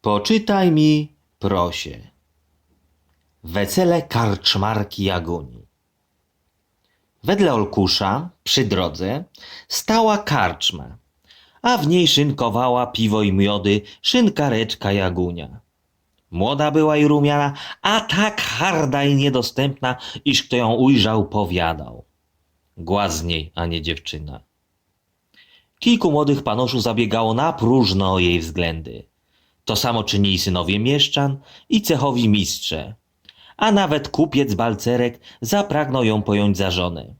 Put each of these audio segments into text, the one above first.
Poczytaj mi, prosie. Wesele karczmarki Jaguni. Wedle Olkusza, przy drodze, stała karczma, a w niej szynkowała piwo i miody szynkareczka Jagunia. Młoda była i rumiana, a tak harda i niedostępna, iż kto ją ujrzał, powiadał. Głaz z niej, a nie dziewczyna. Kilku młodych panoszów zabiegało na próżno o jej względy. To samo czynili synowie mieszczan i cechowi mistrze. A nawet kupiec Balcerek zapragnął ją pojąć za żonę.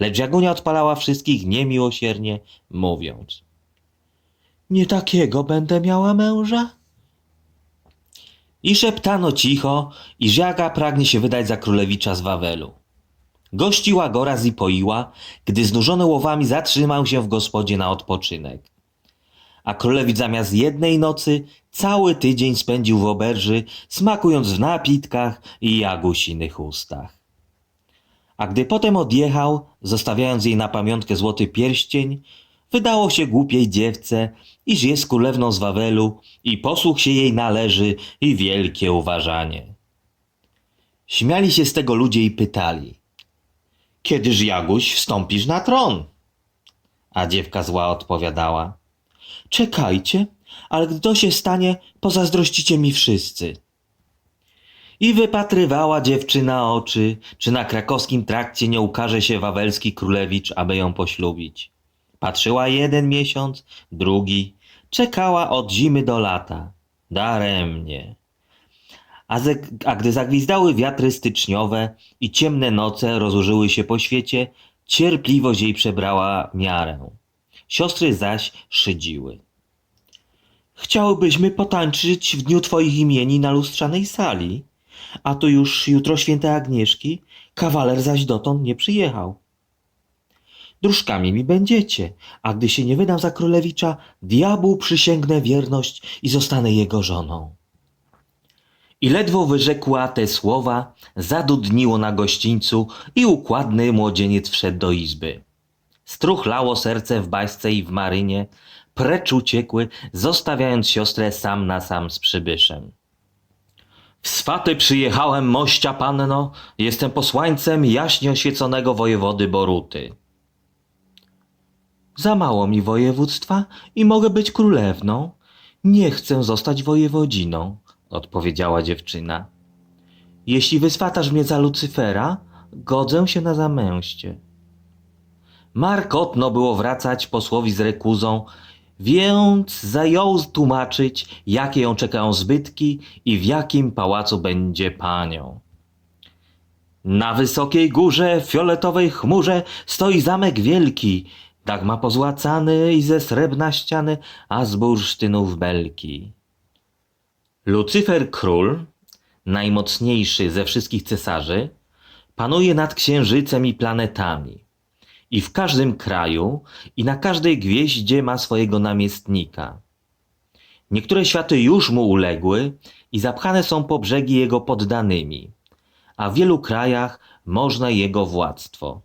Lecz Jagunia odpalała wszystkich niemiłosiernie, mówiąc Nie takiego będę miała męża? I szeptano cicho, iż Jaga pragnie się wydać za królewicza z Wawelu. Gościła go raz i poiła, gdy znużony łowami zatrzymał się w gospodzie na odpoczynek. A królewicz zamiast jednej nocy cały tydzień spędził w oberży, smakując w napitkach i jagusиnych ustach. A gdy potem odjechał, zostawiając jej na pamiątkę złoty pierścień, wydało się głupiej dziewce, iż jest królewną z Wawelu i posłuch się jej należy i wielkie uważanie. Śmiali się z tego ludzie i pytali, kiedyż Jaguś wstąpisz na tron? A dziewka zła odpowiadała, czekajcie, ale gdy to się stanie, pozazdrościcie mi wszyscy. I wypatrywała dziewczyna oczy, czy na krakowskim trakcie nie ukaże się wawelski królewicz, aby ją poślubić. Patrzyła jeden miesiąc, drugi, czekała od zimy do lata. Daremnie. A, ze, a gdy zagwizdały wiatry styczniowe i ciemne noce rozłożyły się po świecie, cierpliwość jej przebrała miarę. Siostry zaś szydziły. Chciałybyśmy potańczyć w dniu twoich imieni na lustrzanej sali, a to już jutro świętej Agnieszki, kawaler zaś dotąd nie przyjechał. Dróżkami mi będziecie, a gdy się nie wydam za królewicza, diabłu przysięgnę wierność i zostanę jego żoną. I ledwo wyrzekła te słowa, zadudniło na gościńcu i układny młodzieniec wszedł do izby. Struchlało serce w baśce i w marynie, precz uciekły, zostawiając siostrę sam na sam z przybyszem. W swaty przyjechałem, mościa panno, jestem posłańcem jaśnie oświeconego wojewody Boruty. Za mało mi województwa i mogę być królewną. Nie chcę zostać wojewodziną, odpowiedziała dziewczyna. Jeśli wyswatasz mnie za Lucyfera, godzę się na zamęście. Markotno było wracać posłowi z rekuzą, więc zajął tłumaczyć, jakie ją czekają zbytki i w jakim pałacu będzie panią. Na wysokiej górze, fioletowej chmurze stoi zamek wielki, tak ma pozłacany i ze srebrna ściany, a z bursztynów belki. Lucyfer król, najmocniejszy ze wszystkich cesarzy, panuje nad księżycem i planetami. I w każdym kraju i na każdej gwieździe ma swojego namiestnika. Niektóre światy już mu uległy i zapchane są po brzegi jego poddanymi, a w wielu krajach można jego władztwo.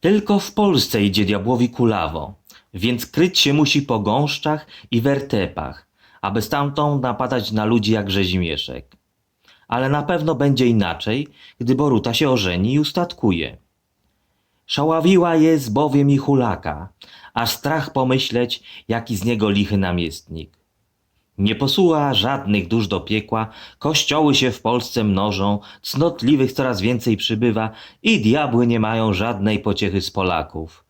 Tylko w Polsce idzie diabłowi kulawo, więc kryć się musi po gąszczach i wertepach, aby stamtąd napadać na ludzi jak rzezimieszek. Ale na pewno będzie inaczej, gdy Boruta się ożeni i ustatkuje. Szławiła jest bowiem i hulaka, aż strach pomyśleć, jaki z niego lichy namiestnik. Nie posuła żadnych dusz do piekła, kościoły się w Polsce mnożą, cnotliwych coraz więcej przybywa i diabły nie mają żadnej pociechy z Polaków.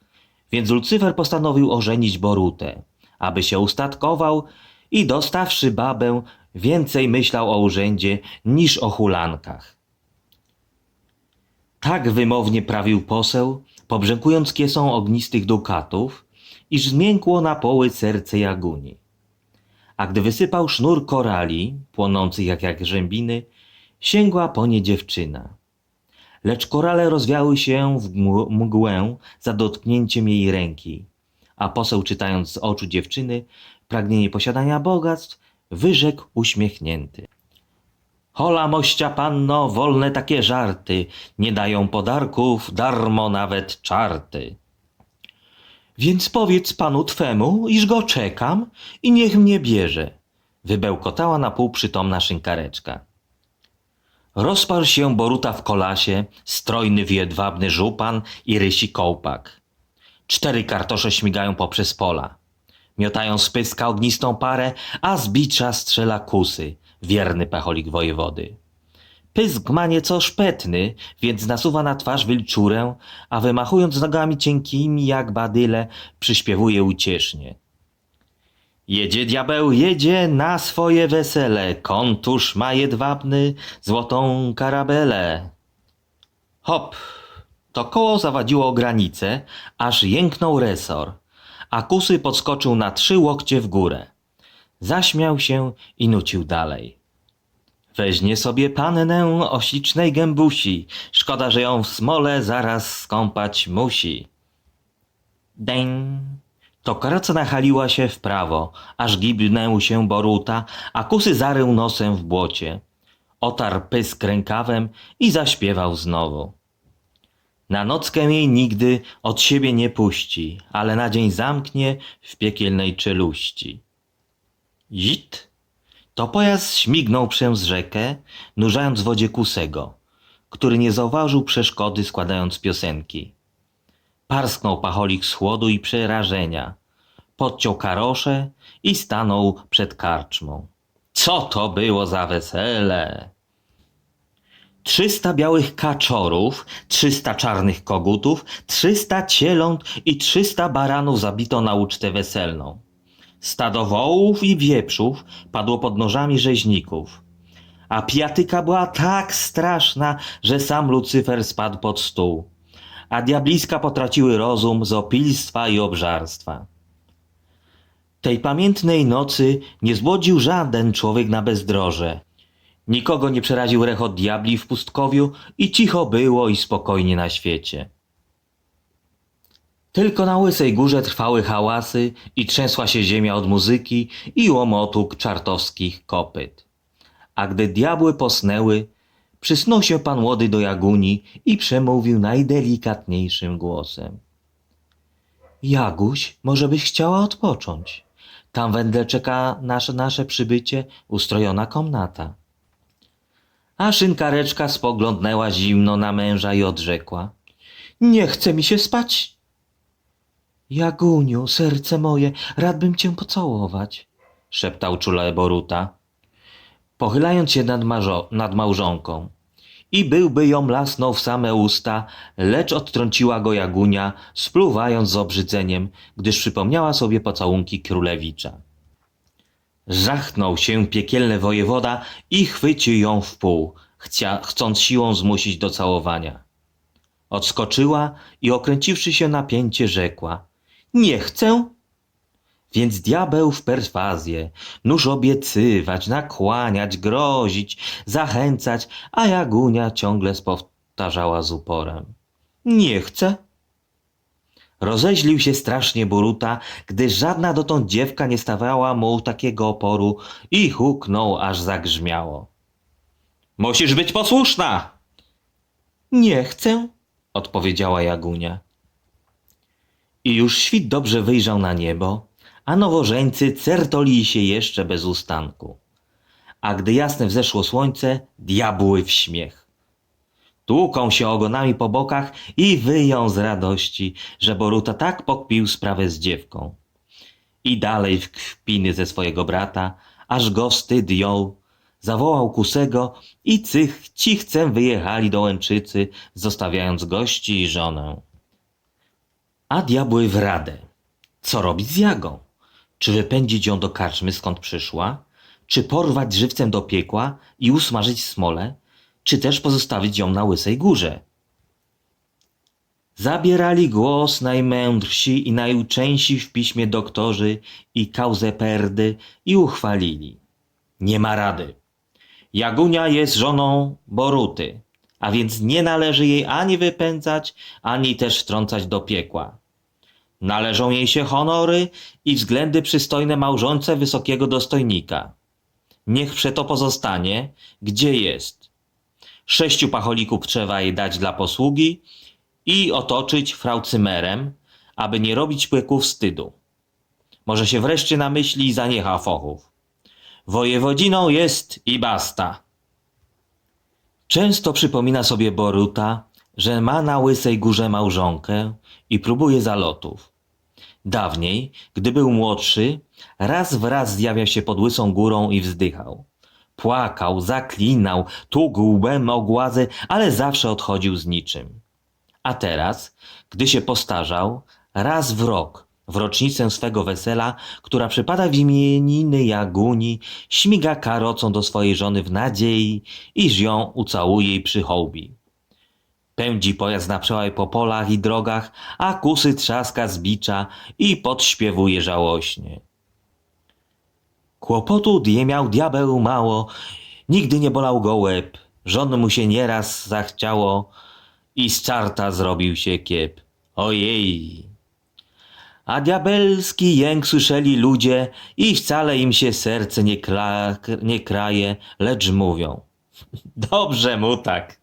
Więc Lucyfer postanowił ożenić Borutę, aby się ustatkował i dostawszy babę, więcej myślał o urzędzie niż o hulankach. Tak wymownie prawił poseł, pobrzękując kiesą ognistych dukatów, iż zmiękło na poły serce Jaguni. A gdy wysypał sznur korali, płonących jak jak rzębiny, sięgła po nie dziewczyna. Lecz korale rozwiały się w mgł- mgłę za dotknięciem jej ręki, a poseł czytając z oczu dziewczyny pragnienie posiadania bogactw, wyrzekł uśmiechnięty. Hola mościa panno, wolne takie żarty, nie dają podarków, darmo nawet czarty. Więc powiedz panu twemu, iż go czekam i niech mnie bierze. wybełkotała na pół przytomna szynkareczka. Rozparł się Boruta w kolasie, strojny jedwabny żupan i rysi kołpak. Cztery kartosze śmigają poprzez pola. Miotają z pyska ognistą parę, a z bicza strzela kusy, wierny pecholik wojewody. Pysk ma nieco szpetny, więc nasuwa na twarz wilczurę, a wymachując nogami cienkimi jak badyle, przyśpiewuje uciesznie. Jedzie diabeł, jedzie na swoje wesele, kontusz ma jedwabny, złotą karabelę. Hop! To koło zawadziło granicę, aż jęknął resor, a kusy podskoczył na trzy łokcie w górę. Zaśmiał się i nucił dalej. Weźmie sobie pannę o ślicznej gębusi, szkoda, że ją w smole zaraz skąpać musi. Deń! To karaca nachaliła się w prawo, aż gibnęł się Boruta, a kusy zarył nosem w błocie. Otarł pysk rękawem i zaśpiewał znowu. Na nockę jej nigdy od siebie nie puści, ale na dzień zamknie w piekielnej czeluści. Zit! To pojazd śmignął przez rzekę, nurzając w wodzie kusego, który nie zauważył przeszkody składając piosenki. Parsknął pacholik z chłodu i przerażenia. Podciął karosze i stanął przed karczmą. Co to było za wesele? Trzysta białych kaczorów, trzysta czarnych kogutów, trzysta cieląt i trzysta baranów zabito na ucztę weselną. Stado wołów i wieprzów padło pod nożami rzeźników. A pijatyka była tak straszna, że sam Lucyfer spadł pod stół. A diabliska potraciły rozum z opilstwa i obżarstwa. Tej pamiętnej nocy nie zbłodził żaden człowiek na bezdroże. Nikogo nie przeraził rechot diabli w pustkowiu i cicho było i spokojnie na świecie. Tylko na łysej górze trwały hałasy i trzęsła się ziemia od muzyki i łomotu czartowskich kopyt. A gdy diabły posnęły, przysnął się pan młody do Jaguni i przemówił najdelikatniejszym głosem. Jaguś, może byś chciała odpocząć. Tam wędle czeka nasze, nasze przybycie, ustrojona komnata. A szynkareczka spoglądnęła zimno na męża i odrzekła. Nie chce mi się spać. Jaguniu, serce moje, radbym cię pocałować, szeptał czule Boruta, pochylając się nad, marzo- nad małżonką. I byłby ją lasnął w same usta, lecz odtrąciła go Jagunia, spluwając z obrzydzeniem, gdyż przypomniała sobie pocałunki królewicza. Żachnął się piekielny wojewoda i chwycił ją w pół, chcia, chcąc siłą zmusić do całowania. Odskoczyła i okręciwszy się na pięcie rzekła. Nie chcę. Więc diabeł w perswazję, nóż obiecywać, nakłaniać, grozić, zachęcać, a Jagunia ciągle powtarzała z uporem. Nie chcę. Rozeźlił się strasznie Boruta, gdy żadna dotąd dziewka nie stawała mu takiego oporu i huknął, aż zagrzmiało. Musisz być posłuszna! Nie chcę, odpowiedziała Jagunia. I już świt dobrze wyjrzał na niebo, a nowożeńcy certolili się jeszcze bez ustanku. A gdy jasne wzeszło słońce, diabły w śmiech. Tłuką się ogonami po bokach i wyją z radości, że Boruta tak pokpił sprawę z dziewką. I dalej w kpiny ze swojego brata, aż go wstyd jął, zawołał kusego i cych cichcem wyjechali do Łęczycy, zostawiając gości i żonę. A diabły w radę. Co robić z Jagą? Czy wypędzić ją do karczmy, skąd przyszła? Czy porwać żywcem do piekła i usmażyć w smole? Czy też pozostawić ją na łysej górze? Zabierali głos najmędrsi i najuczeńsi w piśmie doktorzy i kauzeperdy i uchwalili. Nie ma rady. Jagunia jest żoną Boruty, a więc nie należy jej ani wypędzać, ani też wtrącać do piekła. Należą jej się honory i względy przystojne małżonce wysokiego dostojnika. Niech przeto pozostanie, gdzie jest. Sześciu pacholików trzeba jej dać dla posługi i otoczyć fraucymerem, aby nie robić płyków wstydu. Może się wreszcie namyśli i zaniecha fochów. wojewodziną jest i basta. Często przypomina sobie Boruta, że ma na Łysej Górze małżonkę i próbuje zalotów. Dawniej, gdy był młodszy, raz wraz zjawia się pod Łysą Górą i wzdychał. Płakał, zaklinał, tłukł łbem o głazę, ale zawsze odchodził z niczym. A teraz, gdy się postarzał, raz w rok, w rocznicę swego wesela, która przypada w imieniny Jaguni, śmiga karocą do swojej żony w nadziei, iż ją ucałuje i przyhołbi. Pędzi pojazd na przełaj po polach i drogach, a kusy trzaska z bicza i podśpiewuje żałośnie. Kłopotu die miał diabeł mało, nigdy nie bolał go łeb, żon mu się nieraz zachciało i z czarta zrobił się kiep. Ojej! A diabelski jęk słyszeli ludzie i wcale im się serce nie, nie kraje, lecz mówią. Dobrze mu tak.